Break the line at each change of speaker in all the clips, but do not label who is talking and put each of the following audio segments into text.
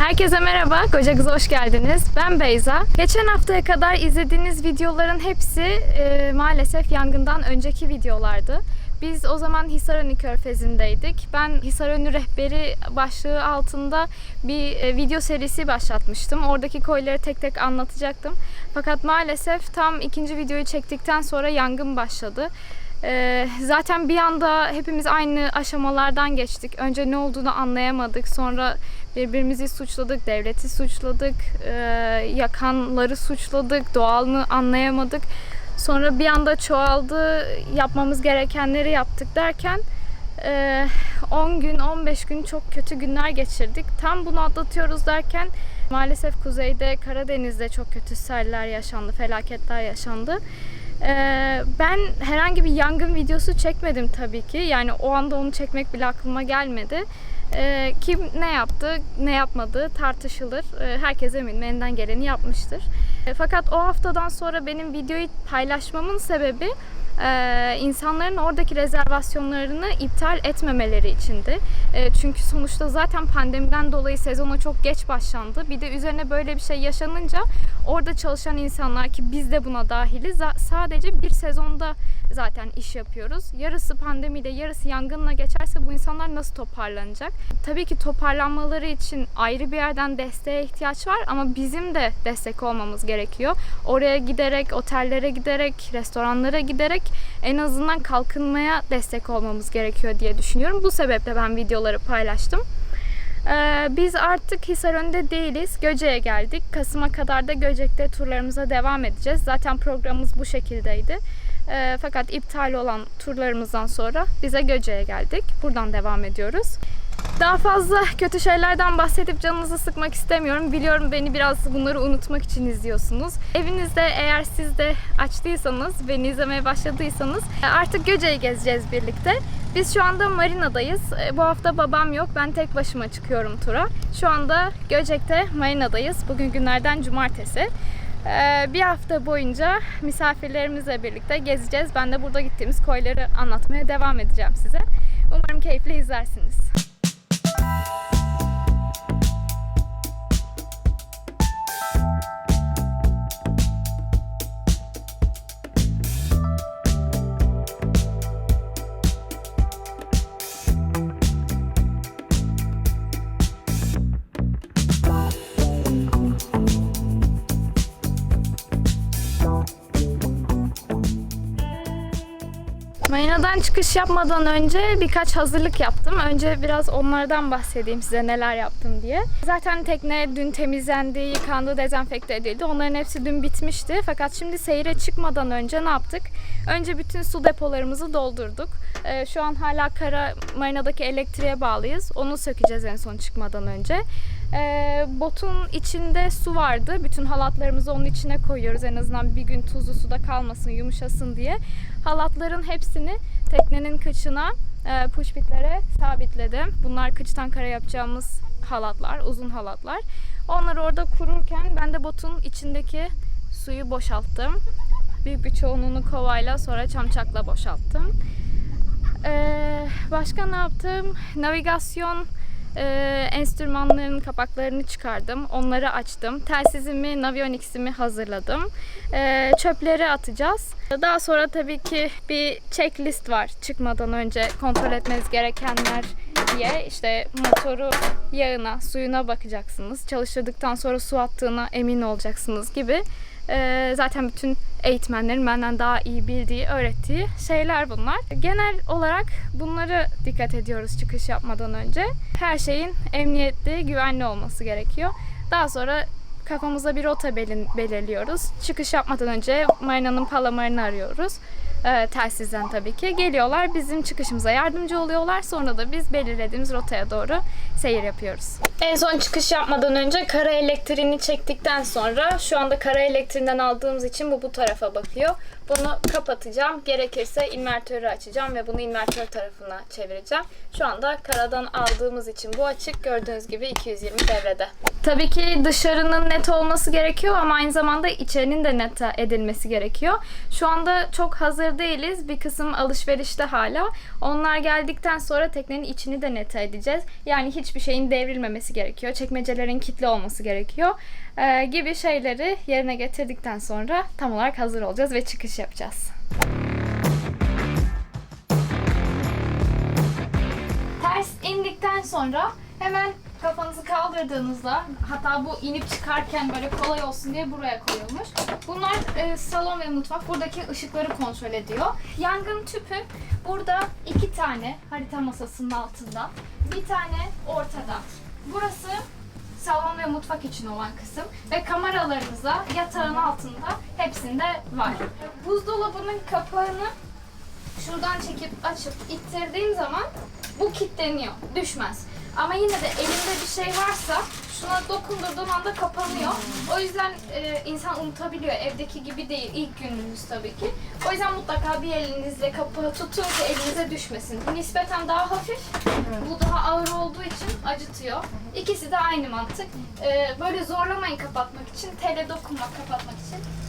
Herkese merhaba, Koca Kız'a hoş geldiniz. Ben Beyza. Geçen haftaya kadar izlediğiniz videoların hepsi e, maalesef yangından önceki videolardı. Biz o zaman Hisarönü Körfezi'ndeydik. Ben Hisarönü Rehberi başlığı altında bir e, video serisi başlatmıştım. Oradaki koyları tek tek anlatacaktım. Fakat maalesef tam ikinci videoyu çektikten sonra yangın başladı. Ee, zaten bir anda hepimiz aynı aşamalardan geçtik. Önce ne olduğunu anlayamadık. Sonra birbirimizi suçladık, devleti suçladık, ee, yakanları suçladık, doğalını anlayamadık. Sonra bir anda çoğaldı, yapmamız gerekenleri yaptık derken ee, 10 gün, 15 gün çok kötü günler geçirdik. Tam bunu atlatıyoruz derken maalesef kuzeyde, Karadeniz'de çok kötü seller yaşandı, felaketler yaşandı. Ee, ben herhangi bir yangın videosu çekmedim tabii ki. Yani o anda onu çekmek bile aklıma gelmedi. Ee, kim ne yaptı, ne yapmadığı tartışılır. Ee, herkes eminim elinden geleni yapmıştır. Fakat o haftadan sonra benim videoyu paylaşmamın sebebi e, insanların oradaki rezervasyonlarını iptal etmemeleri içindi. E, çünkü sonuçta zaten pandemiden dolayı sezona çok geç başlandı. Bir de üzerine böyle bir şey yaşanınca orada çalışan insanlar ki biz de buna dahiliz sadece bir sezonda zaten iş yapıyoruz. Yarısı pandemiyle, yarısı yangınla geçerse bu insanlar nasıl toparlanacak? Tabii ki toparlanmaları için ayrı bir yerden desteğe ihtiyaç var ama bizim de destek olmamız gerekiyor. Oraya giderek, otellere giderek, restoranlara giderek en azından kalkınmaya destek olmamız gerekiyor diye düşünüyorum. Bu sebeple ben videoları paylaştım. Ee, biz artık Hisarönü'nde değiliz. Göce'ye geldik. Kasım'a kadar da Göcek'te turlarımıza devam edeceğiz. Zaten programımız bu şekildeydi. Ee, fakat iptal olan turlarımızdan sonra bize Göce'ye geldik. Buradan devam ediyoruz. Daha fazla kötü şeylerden bahsedip canınızı sıkmak istemiyorum. Biliyorum beni biraz bunları unutmak için izliyorsunuz. Evinizde eğer siz de açtıysanız, beni izlemeye başladıysanız e, artık Göce'yi gezeceğiz birlikte. Biz şu anda marinadayız. E, Bu hafta babam yok. Ben tek başıma çıkıyorum tura. Şu anda Göcek'te marinadayız. Bugün günlerden cumartesi. Ee, Bir hafta boyunca misafirlerimizle birlikte gezeceğiz. Ben de burada gittiğimiz koyları anlatmaya devam edeceğim size. Umarım keyifle izlersiniz. Çıkış yapmadan önce birkaç hazırlık yaptım. Önce biraz onlardan bahsedeyim size neler yaptım diye. Zaten tekne dün temizlendi, yıkandı, dezenfekte edildi. Onların hepsi dün bitmişti. Fakat şimdi seyre çıkmadan önce ne yaptık? Önce bütün su depolarımızı doldurduk. Ee, şu an hala kara marinadaki elektriğe bağlıyız. Onu sökeceğiz en son çıkmadan önce. Ee, botun içinde su vardı. Bütün halatlarımızı onun içine koyuyoruz. En azından bir gün tuzlu suda kalmasın, yumuşasın diye. Halatların hepsini teknenin kıçına, e, pushpitlere sabitledim. Bunlar kıçtan kara yapacağımız halatlar, uzun halatlar. Onlar orada kururken ben de botun içindeki suyu boşalttım. Büyük bir çoğunluğunu kovayla sonra çamçakla boşalttım. Ee, başka ne yaptım? Navigasyon e, enstrümanların kapaklarını çıkardım. Onları açtım. Telsizimi, Navionics'imi hazırladım. Ee, çöpleri atacağız. Daha sonra tabii ki bir checklist var çıkmadan önce kontrol etmeniz gerekenler diye. İşte motoru yağına, suyuna bakacaksınız. Çalıştırdıktan sonra su attığına emin olacaksınız gibi. Ee, zaten bütün eğitmenlerin benden daha iyi bildiği, öğrettiği şeyler bunlar. Genel olarak bunları dikkat ediyoruz çıkış yapmadan önce. Her şeyin emniyetli, güvenli olması gerekiyor. Daha sonra kafamıza bir rota belin- belirliyoruz. Çıkış yapmadan önce marinanın palamarını arıyoruz. Ee, telsizden tabii ki. Geliyorlar bizim çıkışımıza yardımcı oluyorlar. Sonra da biz belirlediğimiz rotaya doğru seyir yapıyoruz. En son çıkış yapmadan önce kara elektriğini çektikten sonra şu anda kara elektriğinden aldığımız için bu bu tarafa bakıyor.
Bunu kapatacağım. Gerekirse invertörü açacağım ve bunu invertör tarafına çevireceğim. Şu anda karadan aldığımız için bu açık. Gördüğünüz gibi 220 devrede. Tabii ki dışarının net olması gerekiyor ama aynı zamanda içerinin de net edilmesi gerekiyor. Şu anda çok hazır değiliz. Bir kısım alışverişte hala. Onlar geldikten sonra teknenin içini de net edeceğiz. Yani hiçbir şeyin devrilmemesi gerekiyor. Çekmecelerin kilitli olması gerekiyor. Ee, gibi şeyleri yerine getirdikten sonra tam olarak hazır olacağız ve çıkış yapacağız. Ters indikten sonra hemen kafanızı kaldırdığınızda hatta bu inip çıkarken böyle kolay olsun diye buraya koyulmuş. Bunlar e, salon ve mutfak. Buradaki ışıkları kontrol ediyor. Yangın tüpü burada iki tane harita masasının altında. Bir tane ortada. Burası salon ve mutfak için olan kısım ve kameralarınıza yatağın altında hepsinde var. Buzdolabının kapağını şuradan çekip açıp ittirdiğim zaman bu kilitleniyor, düşmez. Ama yine de elimde bir şey varsa şuna dokundurduğum anda kapanıyor. O yüzden e, insan unutabiliyor. Evdeki gibi değil. ilk gününüz tabii ki. O yüzden mutlaka bir elinizle kapağı tutun ki elinize düşmesin. Bu nispeten daha hafif. Bu daha ağır olduğu için acıtıyor. İkisi de aynı mantık. E, böyle zorlamayın kapatmak için. Tele dokunmak kapatmak için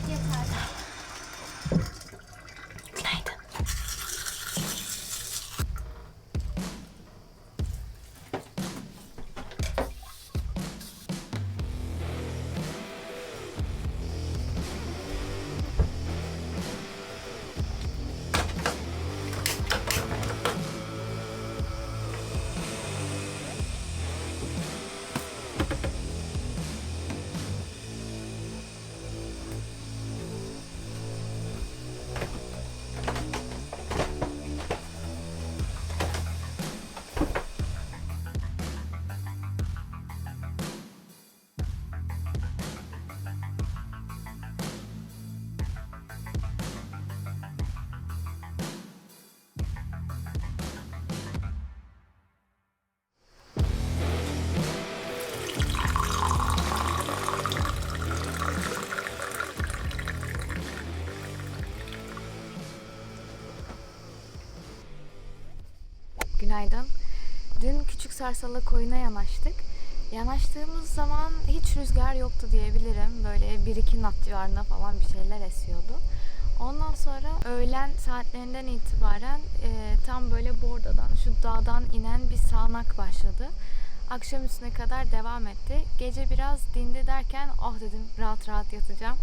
Günaydın.
Dün Küçük Sarsalı koyuna yanaştık. Yanaştığımız zaman hiç rüzgar yoktu diyebilirim. Böyle 1-2 knot civarında falan bir şeyler esiyordu. Ondan sonra öğlen saatlerinden itibaren e, tam böyle Borda'dan, şu dağdan inen bir sağanak başladı. Akşam üstüne kadar devam etti. Gece biraz dindi derken oh dedim rahat rahat yatacağım.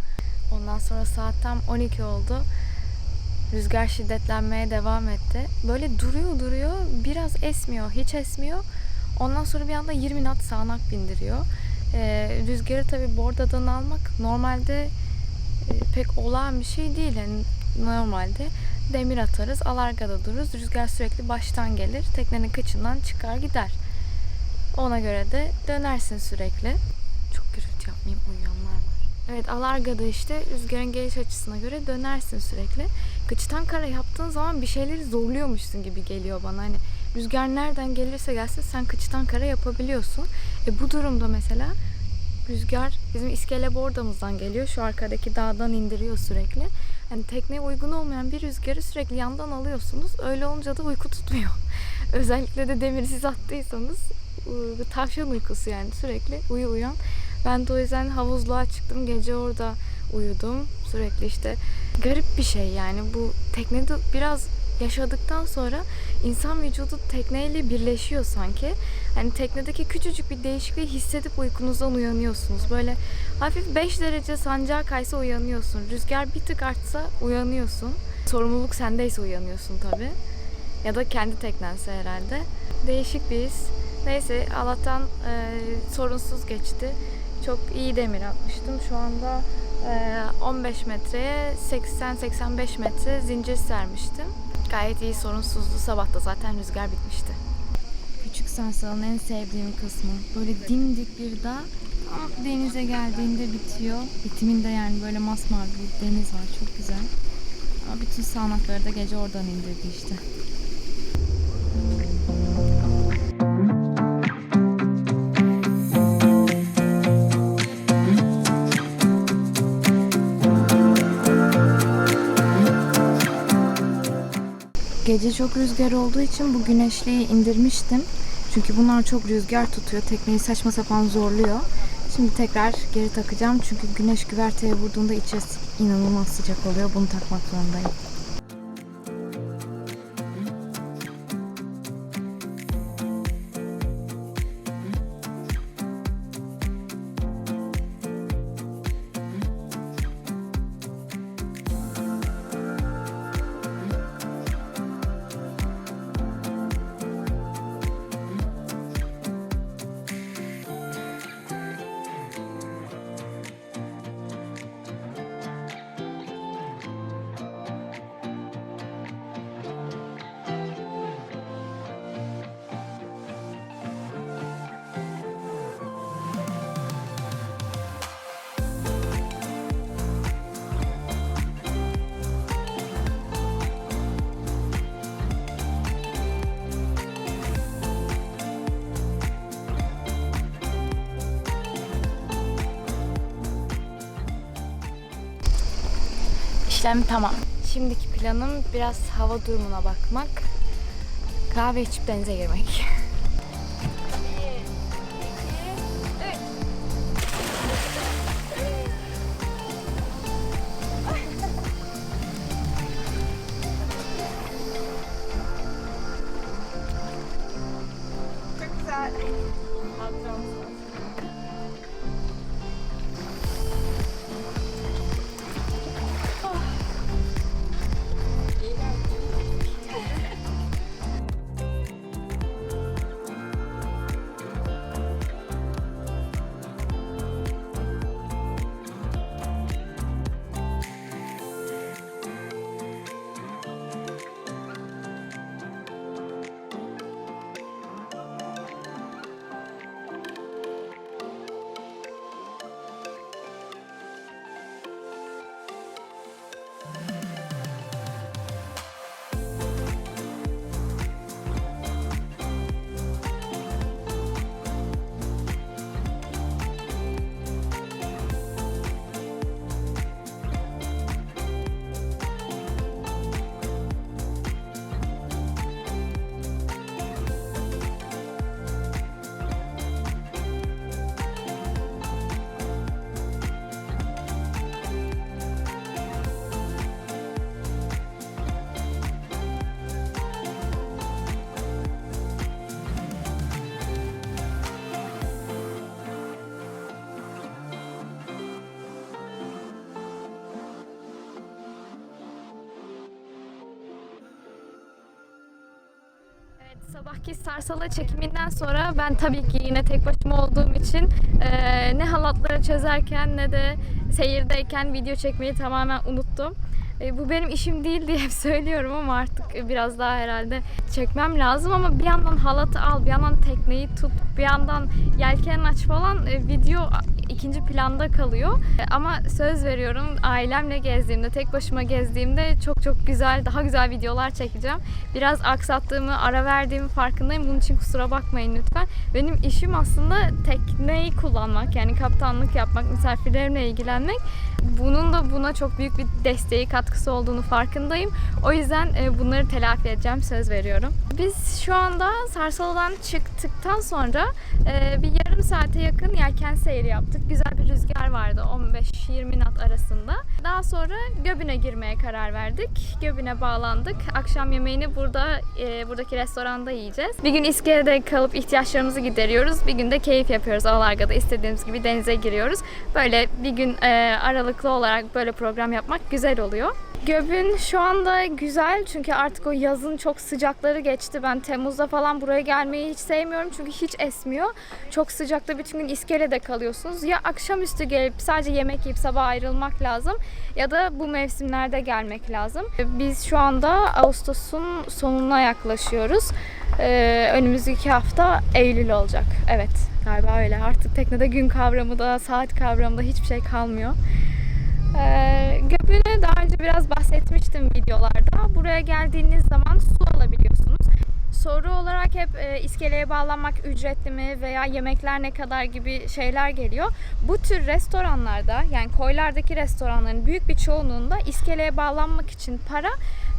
Ondan sonra saat tam 12 oldu. Rüzgar şiddetlenmeye devam etti. Böyle duruyor duruyor. Biraz esmiyor. Hiç esmiyor. Ondan sonra bir anda 20 knot sağanak bindiriyor. Ee, rüzgarı tabii bordadan almak normalde e, pek olağan bir şey değil. Yani normalde demir atarız, alargada dururuz. Rüzgar sürekli baştan gelir. Teknenin kıçından çıkar gider. Ona göre de dönersin sürekli. Çok gürültü yapmayayım uyuyanlar var. Evet alargada işte rüzgarın geliş açısına göre dönersin sürekli. Kıçtan kara yaptığın zaman bir şeyleri zorluyormuşsun gibi geliyor bana. Hani rüzgar nereden gelirse gelsin sen kıçtan kara yapabiliyorsun. E bu durumda mesela rüzgar bizim iskele bordamızdan geliyor. Şu arkadaki dağdan indiriyor sürekli. Hani tekneye uygun olmayan bir rüzgarı sürekli yandan alıyorsunuz. Öyle olunca da uyku tutmuyor. Özellikle de demirsiz attıysanız tavşan uykusu yani sürekli uyu uyan. Ben de o yüzden havuzluğa çıktım. Gece orada uyudum. Sürekli işte garip bir şey yani bu teknede biraz yaşadıktan sonra insan vücudu tekneyle birleşiyor sanki. Hani teknedeki küçücük bir değişikliği hissedip uykunuzdan uyanıyorsunuz. Böyle hafif 5 derece sancağa kaysa uyanıyorsun. Rüzgar bir tık artsa uyanıyorsun. Sorumluluk sendeyse uyanıyorsun tabii. Ya da kendi teknense herhalde. Değişik bir his. Neyse Allah'tan e, sorunsuz geçti. Çok iyi demir atmıştım. Şu anda 15 metreye 80-85 metre zincir sermiştim. Gayet iyi sorunsuzdu. Sabah da zaten rüzgar bitmişti. Küçük Sarsal'ın en sevdiğim kısmı. Böyle dimdik bir dağ. Tam denize geldiğinde bitiyor. Bitiminde yani böyle masmavi bir deniz var. Çok güzel. Ama bütün sağanakları da gece oradan indirdi işte.
Gece çok rüzgar olduğu için bu güneşliği indirmiştim. Çünkü bunlar çok rüzgar tutuyor. Tekneyi saçma sapan zorluyor. Şimdi tekrar geri takacağım. Çünkü güneş güverteye vurduğunda içerisi inanılmaz sıcak oluyor. Bunu takmak zorundayım. İşlem tamam. Şimdiki planım biraz hava durumuna bakmak. Kahve içip denize girmek.
Sabahki sarsala çekiminden sonra ben tabii ki yine tek başıma olduğum için eee, ne halatları çözerken ne de seyirdeyken video çekmeyi tamamen unuttum. E, bu benim işim değil diye hep söylüyorum ama artık biraz daha herhalde çekmem lazım ama bir yandan halatı al, bir yandan tekneyi tut, bir yandan yelken aç falan e, video ikinci planda kalıyor. E, Ama söz veriyorum ailemle gezdiğimde, tek başıma gezdiğimde çok çok güzel, daha güzel videolar çekeceğim. Biraz aksattığımı, ara verdiğimi farkındayım. Bunun için kusura bakmayın lütfen. Benim işim aslında tekneyi kullanmak, yani kaptanlık yapmak, misafirlerimle ilgilenmek. Bunun da buna çok büyük bir desteği, katkısı olduğunu farkındayım. O yüzden e, bunları telafi edeceğim, söz veriyorum. Biz şu anda Sarsalı'dan çıktıktan sonra e, bir yarım saate yakın yelken seyri yaptık. Güzel bir rüzgar vardı 15-20 knot arasında. Daha sonra Göbün'e girmeye karar verdik. Göbün'e bağlandık. Akşam yemeğini burada e, buradaki restoranda yiyeceğiz. Bir gün İskele'de kalıp ihtiyaçlarımızı gideriyoruz. Bir gün de keyif yapıyoruz. Alarga'da istediğimiz gibi denize giriyoruz. Böyle bir gün e, aralıklı olarak böyle program yapmak güzel oluyor. Göbün şu anda güzel çünkü artık o yazın çok sıcakları geçti. Ben Temmuz'da falan buraya gelmeyi hiç sevmiyorum çünkü hiç esmiyor. Çok sıcakta bütün gün iskelede kalıyorsunuz. Ya akşamüstü gelip sadece yemek yiyip sabah ayrılmak lazım ya da bu mevsimlerde gelmek lazım. Biz şu anda Ağustos'un sonuna yaklaşıyoruz. Ee, önümüzdeki hafta Eylül olacak. Evet galiba öyle. Artık teknede gün kavramı da saat kavramı da hiçbir şey kalmıyor. Ee, Göbü'ne daha önce biraz bahsetmiştim videolarda. Buraya geldiğiniz zaman su alabiliyorsunuz. Soru olarak hep e, iskeleye bağlanmak ücretli mi veya yemekler ne kadar gibi şeyler geliyor. Bu tür restoranlarda yani koylardaki restoranların büyük bir çoğunluğunda iskeleye bağlanmak için para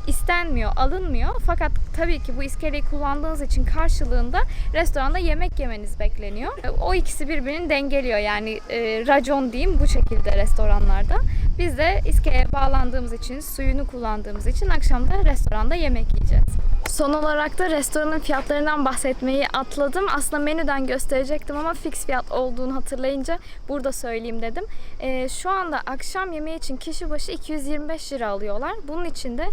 istenmiyor, alınmıyor. Fakat tabii ki bu iskeleyi kullandığınız için karşılığında restoranda yemek yemeniz bekleniyor. O ikisi birbirini dengeliyor. Yani e, racon diyeyim bu şekilde restoranlarda. Biz de iskeleye bağlandığımız için, suyunu kullandığımız için akşamda restoranda yemek yiyeceğiz. Son olarak da restoranın fiyatlarından bahsetmeyi atladım. Aslında menüden gösterecektim ama fix fiyat olduğunu hatırlayınca burada söyleyeyim dedim. Ee, şu anda akşam yemeği için kişi başı 225 lira alıyorlar. Bunun içinde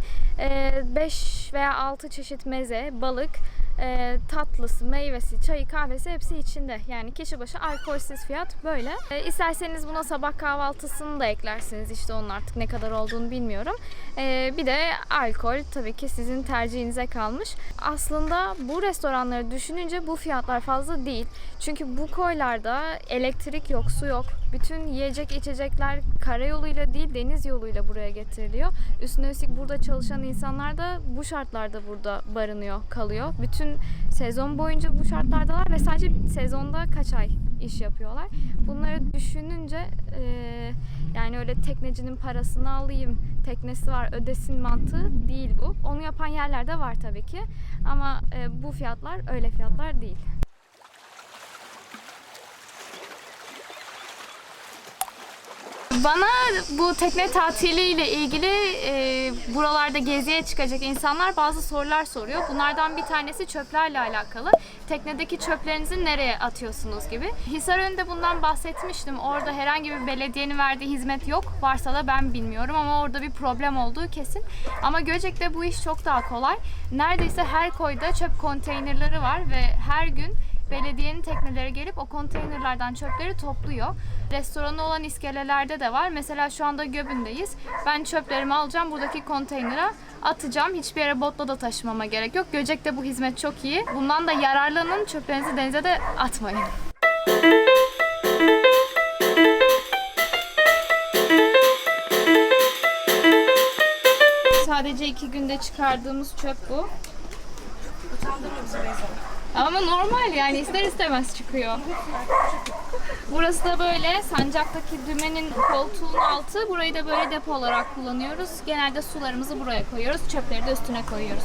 5 veya 6 çeşit meze, balık, e, tatlısı, meyvesi, çayı, kahvesi hepsi içinde. Yani kişi başı alkolsüz fiyat böyle. E, isterseniz buna sabah kahvaltısını da eklersiniz. İşte onun artık ne kadar olduğunu bilmiyorum. E, bir de alkol tabii ki sizin tercihinize kalmış. Aslında bu restoranları düşününce bu fiyatlar fazla değil. Çünkü bu koylarda elektrik yok, su yok. Bütün yiyecek içecekler karayoluyla değil deniz yoluyla buraya getiriliyor. Üstüne üstlük burada çalışan insanlar da bu şartlarda burada barınıyor, kalıyor. Bütün sezon boyunca bu şartlardalar ve sadece sezonda kaç ay iş yapıyorlar. Bunları düşününce eee, yani öyle teknecinin parasını alayım, teknesi var ödesin mantığı değil bu. Onu yapan yerler de var tabii ki. Ama e, bu fiyatlar öyle fiyatlar değil. Bana bu tekne tatiliyle ilgili e, buralarda geziye çıkacak insanlar bazı sorular soruyor. Bunlardan bir tanesi çöplerle alakalı. Teknedeki çöplerinizi nereye atıyorsunuz gibi. Hisarönü'nde bundan bahsetmiştim. Orada herhangi bir belediyenin verdiği hizmet yok. Varsa da ben bilmiyorum ama orada bir problem olduğu kesin. Ama Göcek'te bu iş çok daha kolay. Neredeyse her koyda çöp konteynerleri var ve her gün belediyenin tekneleri gelip o konteynerlardan çöpleri topluyor. Restoranı olan iskelelerde de var. Mesela şu anda Göbün'deyiz. Ben çöplerimi alacağım buradaki konteynere atacağım. Hiçbir yere botla da taşımama gerek yok. Göcek'te bu hizmet çok iyi. Bundan da yararlanın. Çöplerinizi denize de atmayın. Sadece iki günde çıkardığımız çöp bu. Ama normal yani ister istemez çıkıyor. Burası da böyle sancaktaki dümenin koltuğun altı. Burayı da böyle depo olarak kullanıyoruz. Genelde sularımızı buraya koyuyoruz. Çöpleri de üstüne koyuyoruz.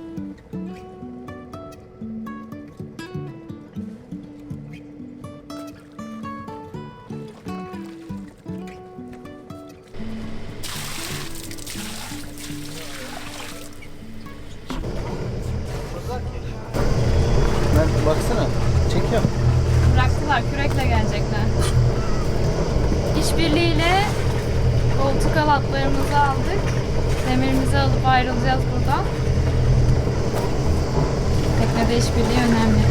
Baksana. Çekiyorum.
Bıraktılar kürekle gelecekler. İşbirliğiyle koltuk alatlarımızı aldık. Demirimizi alıp ayrılacağız buradan. Teknede işbirliği önemli.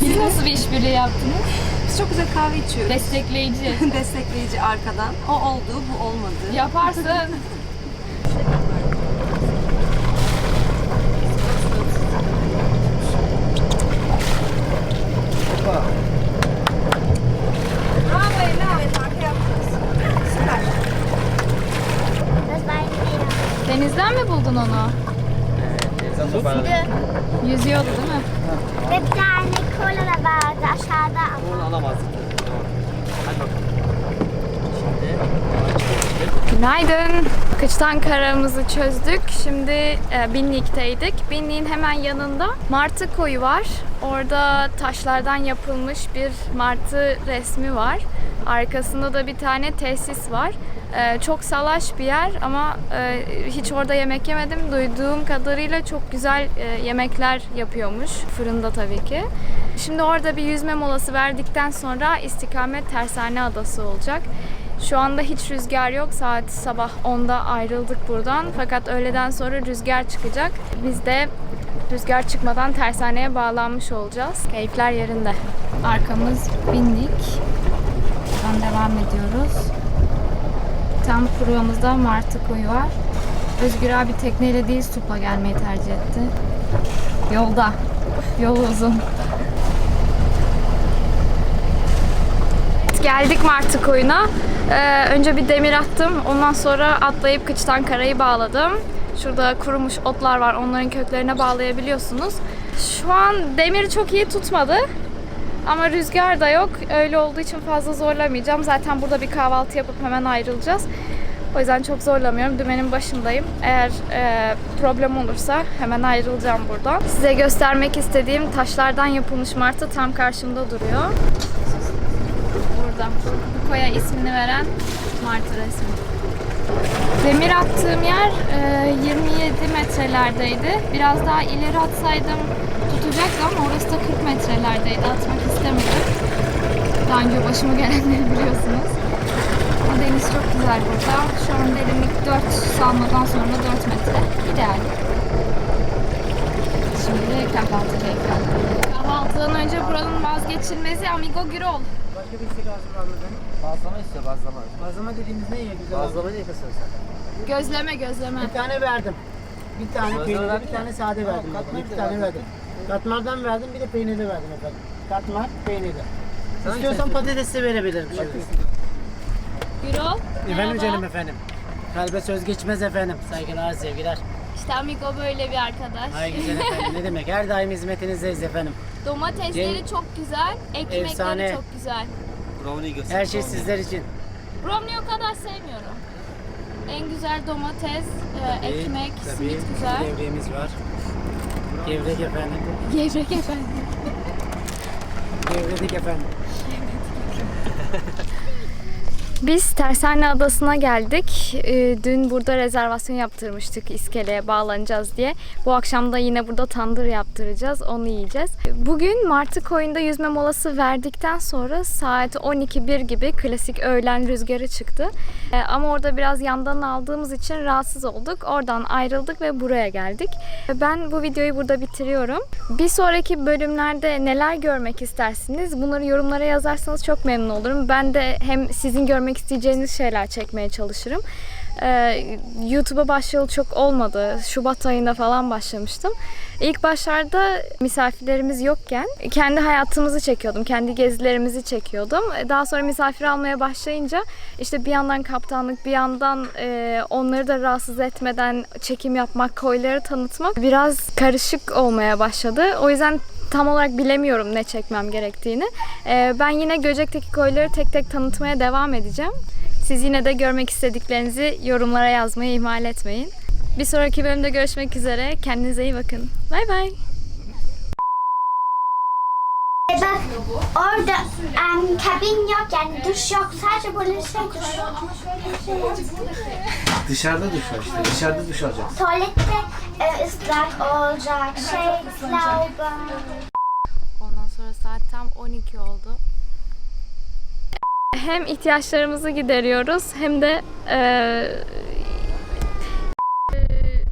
Siz nasıl bir işbirliği yaptınız?
Biz çok güzel kahve içiyoruz.
Destekleyici.
Destekleyici arkadan. O oldu, bu olmadı.
Yaparsın.
Hoppa.
Bravo Ela. Evet, arka yapacağız. Süper.
Denizden mi buldun onu?
Teyzem de bana
Yüzüyordu değil mi?
Ve bir tane kola da vardı aşağıda ama.
onu alamazdık. Tamam. Hadi bakalım. Şimdi
Günaydın. Kıçtan karamızı çözdük. Şimdi e, Binlik'teydik. Binlik'in hemen yanında Martı Koyu var. Orada taşlardan yapılmış bir martı resmi var. Arkasında da bir tane tesis var. E, çok salaş bir yer ama e, hiç orada yemek yemedim. Duyduğum kadarıyla çok güzel e, yemekler yapıyormuş. Fırında tabii ki. Şimdi orada bir yüzme molası verdikten sonra istikamet Tersane Adası olacak. Şu anda hiç rüzgar yok. Saat sabah 10'da ayrıldık buradan. Fakat öğleden sonra rüzgar çıkacak. Biz de rüzgar çıkmadan tersaneye bağlanmış olacağız. Keyifler yerinde. Arkamız bindik. Buradan devam ediyoruz. Tam kuruğumuzda Martı Koyu var. Özgür abi tekneyle değil supla gelmeyi tercih etti. Yolda. Yol uzun. Geldik Martı Koyu'na. Ee, önce bir demir attım. Ondan sonra atlayıp kıçtan karayı bağladım. Şurada kurumuş otlar var. Onların köklerine bağlayabiliyorsunuz. Şu an demir çok iyi tutmadı. Ama rüzgar da yok. Öyle olduğu için fazla zorlamayacağım. Zaten burada bir kahvaltı yapıp hemen ayrılacağız. O yüzden çok zorlamıyorum. Dümenin başındayım. Eğer e, problem olursa hemen ayrılacağım buradan. Size göstermek istediğim taşlardan yapılmış martı tam karşımda duruyor. Burada. Bu koya ismini veren martı resmi. Demir attığım yer e, 27 metrelerdeydi. Biraz daha ileri atsaydım tutacaktı ama orası da 40 metrelerdeydi. Atmak istemedim. Daha önce başıma gelenleri biliyorsunuz. Ama deniz çok güzel burada. Şu an derinlik 4 salmadan sonra 4 metre. İdeal. Şimdi kahvaltı keyfi. Kahvaltıdan önce buranın vazgeçilmezi Amigo Gürol.
Başka bir istek lazım var mı benim? Bazlama istiyor bazlama. Bazlama dediğimiz ne ya güzel? Bazlama ne sen?
Gözleme gözleme.
Bir tane verdim. Bir tane peynirli, bir tane sade verdim. İki
de
tane verdim. Katmardan verdim, bir de peynirli verdim efendim. Katmer, peynirli.
Sen
İstiyorsan
hangisini
patatesli verebilirim şimdi.
Gürol.
Efendim
merhaba.
canım efendim. Kalbe söz geçmez efendim. Saygılar, sevgiler.
İşte Amigo böyle bir arkadaş.
Ay güzel efendim ne demek. Her daim hizmetinizdeyiz efendim.
Domatesleri
Cem-
çok güzel, ekmekleri
Efsane.
çok güzel.
Brownie göster.
Her şey sizler için.
Brownie o kadar sevmiyorum. En güzel domates, e, ekmek,
Tabii,
simit güzel.
Gevreğimiz var. Gevrek efendim.
Gevrek efendim.
Gevredik efendim.
Biz Tersane Adası'na geldik. Ee, Dün burada rezervasyon yaptırmıştık iskeleye bağlanacağız diye. Bu akşam da yine burada tandır yaptıracağız. Onu yiyeceğiz. Bugün Martı Koyu'nda yüzme molası verdikten sonra saat 12.1 gibi klasik öğlen rüzgarı çıktı. Ee, Ama orada biraz yandan aldığımız için rahatsız olduk. Oradan ayrıldık ve buraya geldik. Ben bu videoyu burada bitiriyorum. Bir sonraki bölümlerde neler görmek istersiniz? Bunları yorumlara yazarsanız çok memnun olurum. Ben de hem sizin görmek isteyeceğiniz şeyler çekmeye çalışırım. Ee, YouTube'a başlayalı çok olmadı. Şubat ayında falan başlamıştım. İlk başlarda misafirlerimiz yokken kendi hayatımızı çekiyordum. Kendi gezilerimizi çekiyordum. Daha sonra misafir almaya başlayınca işte bir yandan kaptanlık bir yandan e, onları da rahatsız etmeden çekim yapmak, koyları tanıtmak biraz karışık olmaya başladı. O yüzden tam olarak bilemiyorum ne çekmem gerektiğini. Ee, ben yine Göcek'teki koyları tek tek tanıtmaya devam edeceğim. Siz yine de görmek istediklerinizi yorumlara yazmayı ihmal etmeyin. Bir sonraki bölümde görüşmek üzere. Kendinize iyi bakın. Bay bay.
Bak orada em, kabin yok yani duş yok sadece böyle şey duş.
Dışarıda duş var işte. Dışarıda duş alacaksın.
Tuvalette ıslak olacak şey lauben.
Ondan sonra saat tam 12 oldu.
Hem ihtiyaçlarımızı gideriyoruz hem de eee, Ee,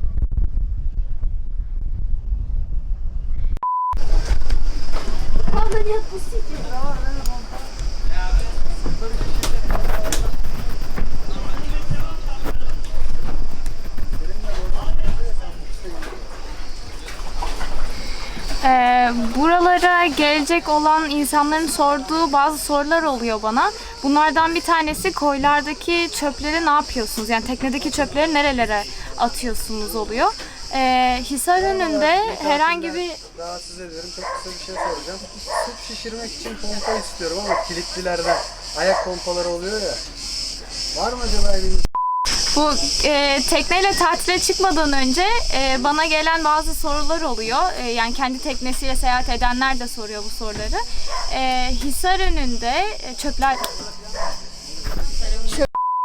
buralara gelecek olan insanların sorduğu bazı sorular oluyor bana. Bunlardan bir tanesi koylardaki çöpleri ne yapıyorsunuz? Yani teknedeki çöpleri nerelere atıyorsunuz oluyor. Ee, Hisar önünde herhangi bir
Rahatsız ediyorum. Çok kısa bir şey soracağım. Süt şişirmek için pompa istiyorum ama kilitlilerden. Ayak pompaları oluyor ya. Var mı acaba elinizde?
Bu e, tekneyle tatile çıkmadan önce e, bana gelen bazı sorular oluyor. E, yani kendi teknesiyle seyahat edenler de soruyor bu soruları. E, Hisar önünde e, çöpler